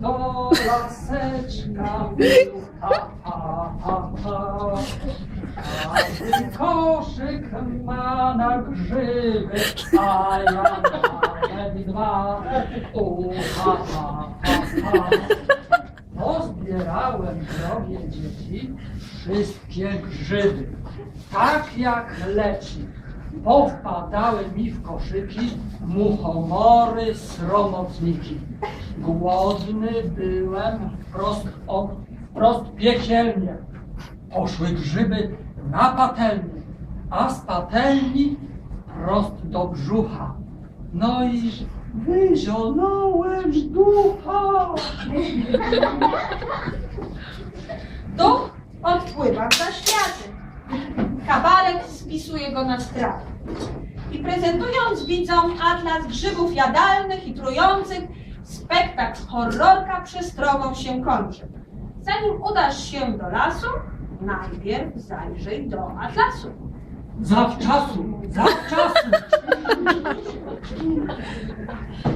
do laseczka. Każdy koszyk ma na grzyby, a ja mam dwa, u, ha, ha, ha, ha. Pozbierałem, drogie dzieci, wszystkie grzyby, tak jak leci. Powpadały mi w koszyki muchomory, sromotniki. Głodny byłem wprost, o, wprost piekielnie. Poszły grzyby na patelnię, a z patelni prost do brzucha. No i wyzionąłem ducha. Duch odpływa za światem na strat. I prezentując widzom atlas grzybów jadalnych i trujących, spektakl horrorka przestrogą się kończy. Zanim udasz się do lasu, najpierw zajrzyj do atlasu. Zawczasu, zawczasu!